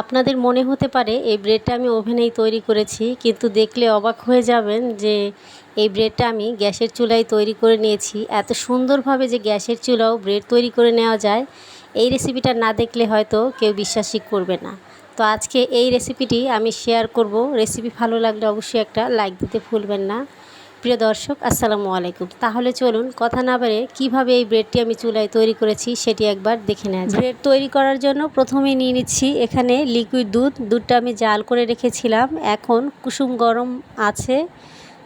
আপনাদের মনে হতে পারে এই ব্রেডটা আমি ওভেনেই তৈরি করেছি, কিন্তু দেখলে অবাক হয়ে যাবেন যে এই ব্রেডটা আমি গ্যাসের চুলায় তৈরি করে নিয়েছি। এত সুন্দরভাবে যে গ্যাসের চুলাও ব্রেড তৈরি করে নেওয়া যায়, এই রেসিপিটা না দেখলে হয়তো কেউ বিশ্বাসই করবে না। তো আজকে এই রেসিপিটি আমি শেয়ার করব। রেসিপি ভালো লাগলে অবশ্যই একটা লাইক দিতে ভুলবেন না। প্রিয় দর্শক, আসসালামু আলাইকুম। তাহলে চলুন কথা না বাড়ে কীভাবে এই ব্রেডটি আমি চুলায় তৈরি করেছি সেটি একবার দেখে নেওয়া ব্রেড তৈরি করার জন্য প্রথমে নিয়ে নিচ্ছি এখানে লিকুইড দুধ। দুধটা আমি জাল করে রেখেছিলাম। এখন কুসুম গরম আছে,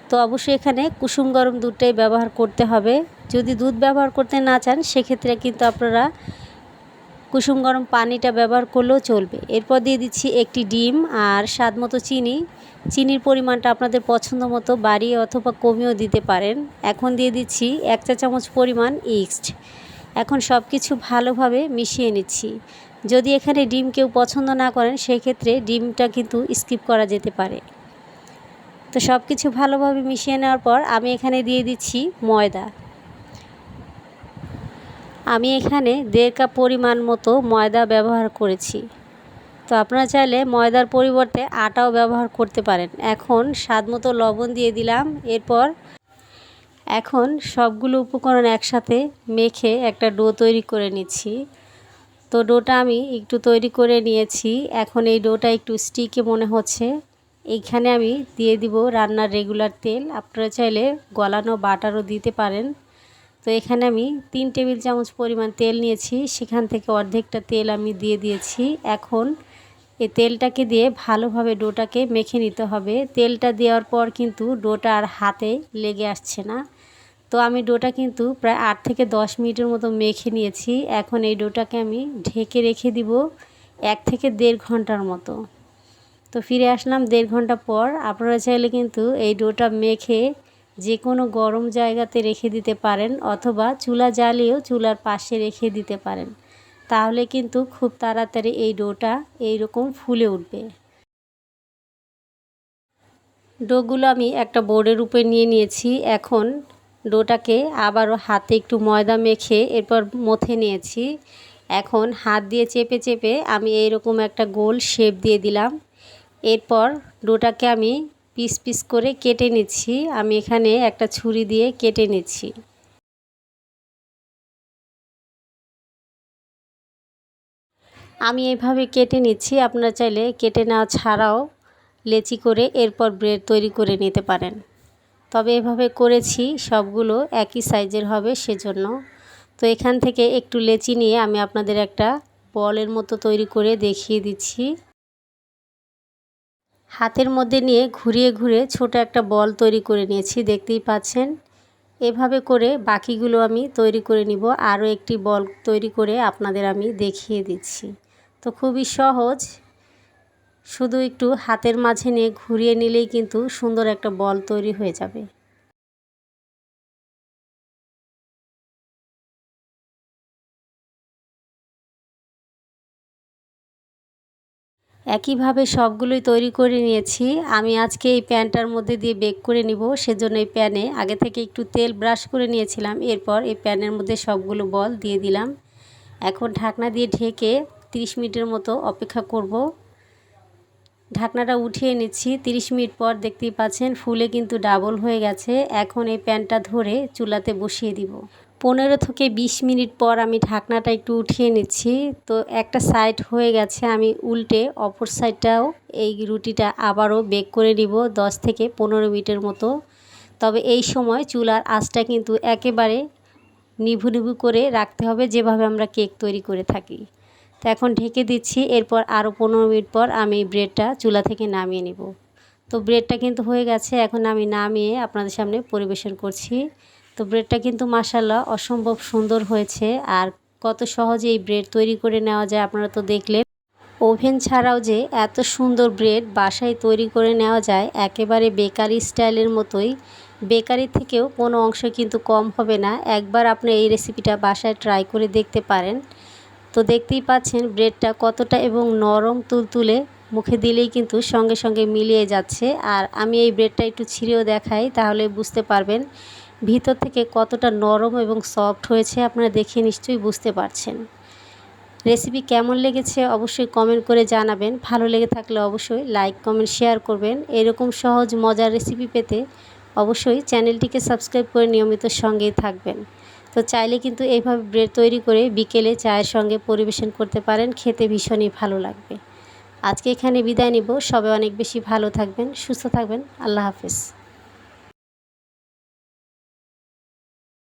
তো অবশ্যই এখানে কুসুম গরম দুধটাই ব্যবহার করতে হবে। যদি দুধ ব্যবহার করতে না চান, সেক্ষেত্রে কিন্তু আপনারা কুসুম গরম পানিটা ব্যবহার করলেও চলবে। এরপর দিয়ে দিচ্ছি একটি ডিম আর স্বাদ মতো চিনি। চিনির পরিমাণটা আপনাদের পছন্দ মতো বাড়িয়ে অথবা কমিয়েও দিতে পারেন। এখন দিয়ে দিচ্ছি এক চা চামচ পরিমাণ ইস্ট এখন সব কিছু ভালোভাবে মিশিয়ে নিচ্ছি। যদি এখানে ডিম কেউ পছন্দ না করেন সেই ক্ষেত্রে ডিমটা কিন্তু স্কিপ করা যেতে পারে। তো সব কিছু ভালোভাবে মিশিয়ে নেওয়ার পর আমি এখানে দিয়ে দিচ্ছি ময়দা। আমি এখানে দেড় কাপ পরিমাণ মতো ময়দা ব্যবহার করেছি। তো আপনারা চাইলে ময়দার পরিবর্তে আটাও ব্যবহার করতে পারেন। এখন স্বাদ মতো লবণ দিয়ে দিলাম। এরপর এখন সবগুলো উপকরণ একসাথে মেখে একটা ডো তৈরি করে নিচ্ছি। তো ডোটা আমি একটু তৈরি করে নিয়েছি। এখন এই ডোটা একটু স্টিকে মনে হচ্ছে। এইখানে আমি দিয়ে দিব রান্নার রেগুলার তেল। আপনারা চাইলে গলানো বাটারও দিতে পারেন। তো এখানে আমি তিন টেবিল চামচ পরিমাণ তেল নিয়েছি। সেখান থেকে অর্ধেকটা তেল আমি দিয়ে দিয়েছি। এখন এই তেলটাকে দিয়ে ভালোভাবে ডোটাকে মেখে নিতে হবে। তেলটা দেওয়ার পর কিন্তু ডোটা আর হাতে লেগে আসছে না। তো আমি ডোটা কিন্তু প্রায় আট থেকে দশ মিনিটের মতো মেখে নিয়েছি। এখন এই ডোটাকে আমি ঢেকে রেখে দিব এক থেকে দেড় ঘণ্টার মতো। তো ফিরে আসলাম দেড় ঘণ্টা পর। আপনারা চাইলে কিন্তু এই ডোটা মেখে যে কোনো গরম জায়গাতে রেখে দিতে পারেন অথবা চুলা জ্বালিয়েও চুলার পাশে রেখে দিতে পারেন। তাহলে কিন্তু খুব তাড়াতাড়ি এই ডোটা এইরকম ফুলে উঠবে। ডোগুলো আমি একটা বোর্ডের উপরে নিয়ে নিয়েছি। এখন ডোটাকে আবারও হাতে একটু ময়দা মেখে এরপর মথে নিয়েছি। এখন হাত দিয়ে চেপে চেপে আমি এইরকম একটা গোল শেপ দিয়ে দিলাম। এরপর ডোটাকে আমি পিস পিস করে কেটে নিচ্ছি। আমি এখানে একটা ছুরি দিয়ে কেটে নিচ্ছি। আমি এভাবে কেটে নিচ্ছি, আপনারা চাইলে কেটে নেওয়া ছাড়াও লেচি করে এরপর ব্রেড তৈরি করে নিতে পারেন। তবে এভাবে করেছি, সবগুলো একই সাইজের হবে সেজন্য। তো এখান থেকে একটু লেচি নিয়ে আমি আপনাদের একটা বলের মতো তৈরি করে দেখিয়ে দিচ্ছি। হাতের মধ্যে নিয়ে ঘুরিয়ে ঘুরে ছোট একটা বল তৈরি করে নিয়েছি, দেখতেই পাচ্ছেন। এভাবে করে বাকিগুলো আমি তৈরি করে নিব, আরও একটি বল তৈরি করে আপনাদের আমি দেখিয়ে দিচ্ছি। তো খুবই সহজ। শুধু একটু হাতের মাঝে নিয়ে ঘুরিয়ে নিলেই কিন্তু সুন্দর একটা বল তৈরি হয়ে যাবে। একইভাবে সবগুলোই তৈরি করে নিয়েছি। আমি আজকে এই প্যানটার মধ্যে দিয়ে বেক করে নিব। সেজন্য এই প্যানে আগে থেকে একটু তেল ব্রাশ করে নিয়েছিলাম। এরপর এই প্যানের মধ্যে সবগুলো বল দিয়ে দিলাম। এখন ঢাকনা দিয়ে ঢেকে 30 মিনিটের মতো অপেক্ষা করব। ঢাকনাটা উঠিয়ে নিচ্ছি। 30 মিনিট পর দেখতেই পাচ্ছেন ফুলে কিন্তু ডাবল হয়ে গেছে। এখন এই প্যানটা ধরে চুলাতে বসিয়ে দিব। পনেরো থেকে বিশ মিনিট পর আমি ঢাকনাটা একটু উঠিয়ে নিচ্ছি। তো একটা সাইড হয়ে গেছে, আমি উল্টে অপর সাইডটাও এই রুটিটা আবারও বেক করে নিব দশ থেকে পনেরো মিনিটের মতো। তবে এই সময় চুলার আঁচটা কিন্তু একেবারে নিভু নিভু করে রাখতে হবে, যেভাবে আমরা কেক তৈরি করে থাকি। তো এখন ঢেকে দিচ্ছি, এরপর আরও পনেরো মিনিট পর আমি ব্রেডটা চুলা থেকে নামিয়ে নিব। তো ব্রেডটা কিন্তু হয়ে গেছে, এখন আমি নামিয়ে আপনাদের সামনে পরিবেশন করছি। তো ব্রেডটা কিন্তু মাসাল্লাহ অসম্ভব সুন্দর হয়েছে আর কত সহজে এই ব্রেড তৈরি করে নেওয়া যায় আপনারা তো দেখলেন। ওভেন ছাড়াও যে এত সুন্দর ব্রেড বাসায় তৈরি করে নেওয়া যায়, একেবারে বেকারি স্টাইলের মতোই। বেকারি থেকেও কোনো অংশ কিন্তু কম হবে না। একবার আপনি এই রেসিপিটা বাসায় ট্রাই করে দেখতে পারেন। তো দেখতেই পাচ্ছেন ব্রেডটা কতটা এবং নরম তুলতুলে মুখে দিলেই কিন্তু সঙ্গে সঙ্গে মিলিয়ে যাচ্ছে। আর আমি এই ব্রেডটা একটু ছিঁড়েও দেখাই, তাহলে বুঝতে পারবেন ভিতর থেকে কতটা নরম এবং সফট হয়েছে, আপনারা দেখে নিশ্চয়ই বুঝতে পারছেন। রেসিপি কেমন লেগেছে অবশ্যই কমেন্ট করে জানাবেন, ভালো লেগে থাকলে অবশ্যই লাইক, কমেন্ট, শেয়ার করবেন। এরকম সহজ, মজার রেসিপি পেতে অবশ্যই চ্যানেলটিকে সাবস্ক্রাইব করে নিয়মিত সঙ্গেই থাকবেন। তো চাইলে কিন্তু এইভাবে ব্রেড তৈরি করে বিকেলে চায়ের সঙ্গে পরিবেশন করতে পারেন। খেতে ভীষণই ভালো লাগবে। আজকে এখানে বিদায় নিব। সবাই অনেক বেশি ভালো থাকবেন, সুস্থ থাকবেন। আল্লাহ হাফিজ।